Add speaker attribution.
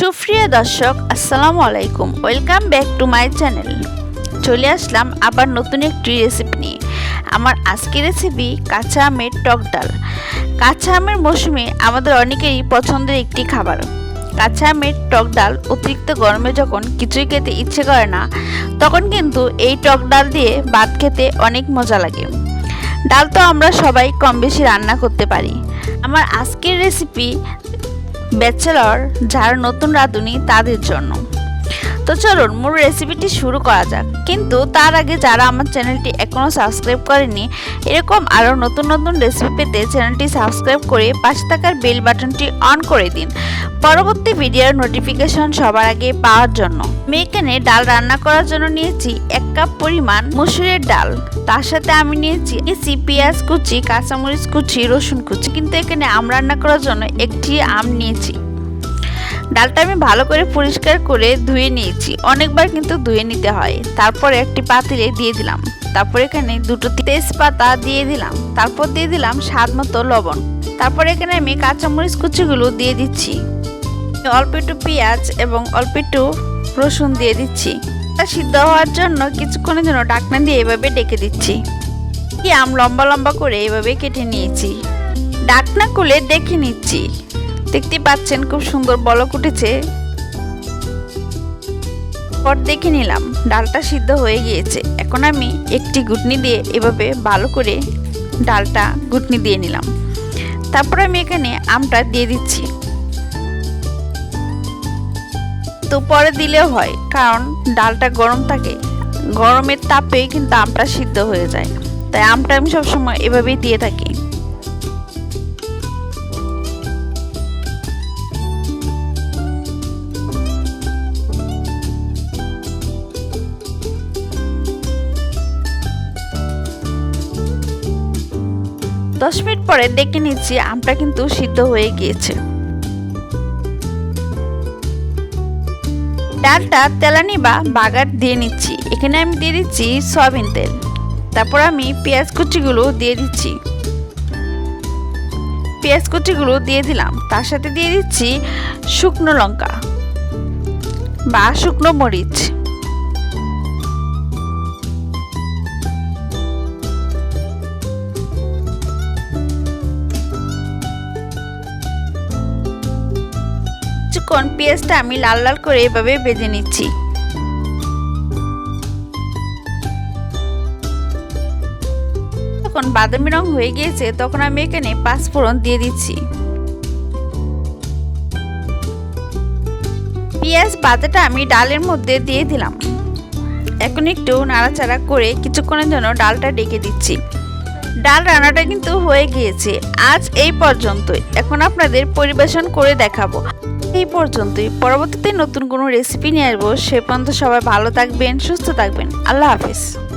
Speaker 1: সুপ্রিয় দর্শক, আসসালামু আলাইকুম। Welcome back to my channel চলে আসলাম আবার নতুন একটি রেসিপি নিয়ে। আমার আজকের রেসিপি কাঁচা আমের টক ডাল। কাঁচা আমের মৌসুমে আমাদের অনেকেরই পছন্দের একটি খাবার। কাঁচা আমের টক ডাল অতিরিক্ত গরমে যখন কিছুই খেতে ইচ্ছে করে না, তখন কিন্তু এই টক ডাল দিয়ে ভাত খেতে অনেক মজা লাগে। ডাল তো আমরা সবাই কম বেশি রান্না করতে পারি। আমার আজকের রেসিপি ব্যাচেলর যারা নতুন রাঁধুনি তাদের জন্য। তো চলুন, মূল রেসিপিটি শুরু করা যাক। কিন্তু তার আগে যারা আমার চ্যানেলটি এখনও সাবস্ক্রাইব করেনি, এরকম আরও নতুন নতুন রেসিপি পেতে চ্যানেলটি সাবস্ক্রাইব করে পাশে থাকার বেল বাটনটি অন করে দিন। পরবর্তী ভিডিওর নোটিফিকেশন সবার আগে পাওয়ার জন্য। আমি এখানে ডাল রান্না করার জন্য নিয়েছি এক কাপ পরিমাণ মুসুরের ডাল। তার সাথে আমি নিয়েছি নিয়েছি পেঁয়াজ কুচি, কাঁচামরিচ কুচি, রসুন কুচি। কিন্তু এখানে আম রান্না করার জন্য একটি আম নিয়েছি। ডালটা আমি ভালো করে পরিষ্কার করে ধুয়ে নিয়েছি। অনেকবার কিন্তু ধুয়ে নিতে হয়। তারপরে একটি পাতিলে দিয়ে দিলাম। তারপর এখানে দুটো তেজপাতা দিয়ে দিলাম। তারপর দিয়ে দিলাম স্বাদ মতো লবণ। তারপর এখানে আমি কাঁচামরিচ কুচিগুলো দিয়ে দিচ্ছি। অল্প একটু পেঁয়াজ এবং অল্প একটু রসুন দিয়ে দিচ্ছি। সিদ্ধ হওয়ার জন্য কিছুক্ষণের জন্য ডাকনা দিয়ে এভাবে ডেকে দিচ্ছি। আম লম্বা লম্বা করে এভাবে কেটে নিয়েছি। ডাকনা খুলে দেখে নিচ্ছি। দেখতে পাচ্ছেন খুব সুন্দর বলক উঠেছে। পর দেখে নিলাম, ডালটা সিদ্ধ হয়ে গিয়েছে। এখন আমি একটি গুটনি দিয়ে এভাবে ভালো করে ডালটা গুটনি দিয়ে নিলাম। তারপর আমি এখানে আমটা দিয়ে দিচ্ছি। তো পরে দিলেও হয়, কারণ ডালটা গরম থাকে। গরমের তাপেই কিন্তু আমটা সিদ্ধ হয়ে যায়। তাই আমটা আমি সবসময় এভাবেই দিয়ে থাকি। দশ মিনিট পরে দেখে নিচ্ছি আমটা কিন্তু সিদ্ধ হয়ে গিয়েছে। ডালটা তেলানি বা বাগার দিয়ে নিচ্ছি। এখানে আমি দিয়ে দিচ্ছি সয়াবিন তেল। তারপর আমি পেঁয়াজ কুচিগুলো দিয়ে দিচ্ছি। পেঁয়াজ কুচিগুলো দিয়ে দিলাম। তার সাথে দিয়ে দিচ্ছি শুকনো লঙ্কা বা শুকনো মরিচ। কিছুক্ষণ পেঁয়াজটা আমি লাল লাল করে এভাবে ভেজে নিচ্ছি। যখন বাদামি রং হয়ে গিয়েছে, তখন আমি এখানে পাঁচ পাঁচফোড়ন দিয়ে দিচ্ছি। পেঁয়াজ বাদাটা আমি ডালের মধ্যে দিয়ে দিলাম। এখন একটু নাড়াচাড়া করে কিছুক্ষণের জন্য ডালটা ডেকে দিচ্ছি। ডাল রান্নাটা কিন্তু হয়ে গিয়েছে। আজ এই পর্যন্তই। এখন আপনাদের পরিবেশন করে দেখাবো। এই পর্যন্তই। পরবর্তীতে নতুন কোনো রেসিপি নিয়ে আসব। সে পর্যন্ত সবাই ভালো থাকবেন, সুস্থ থাকবেন। আল্লাহ হাফিজ।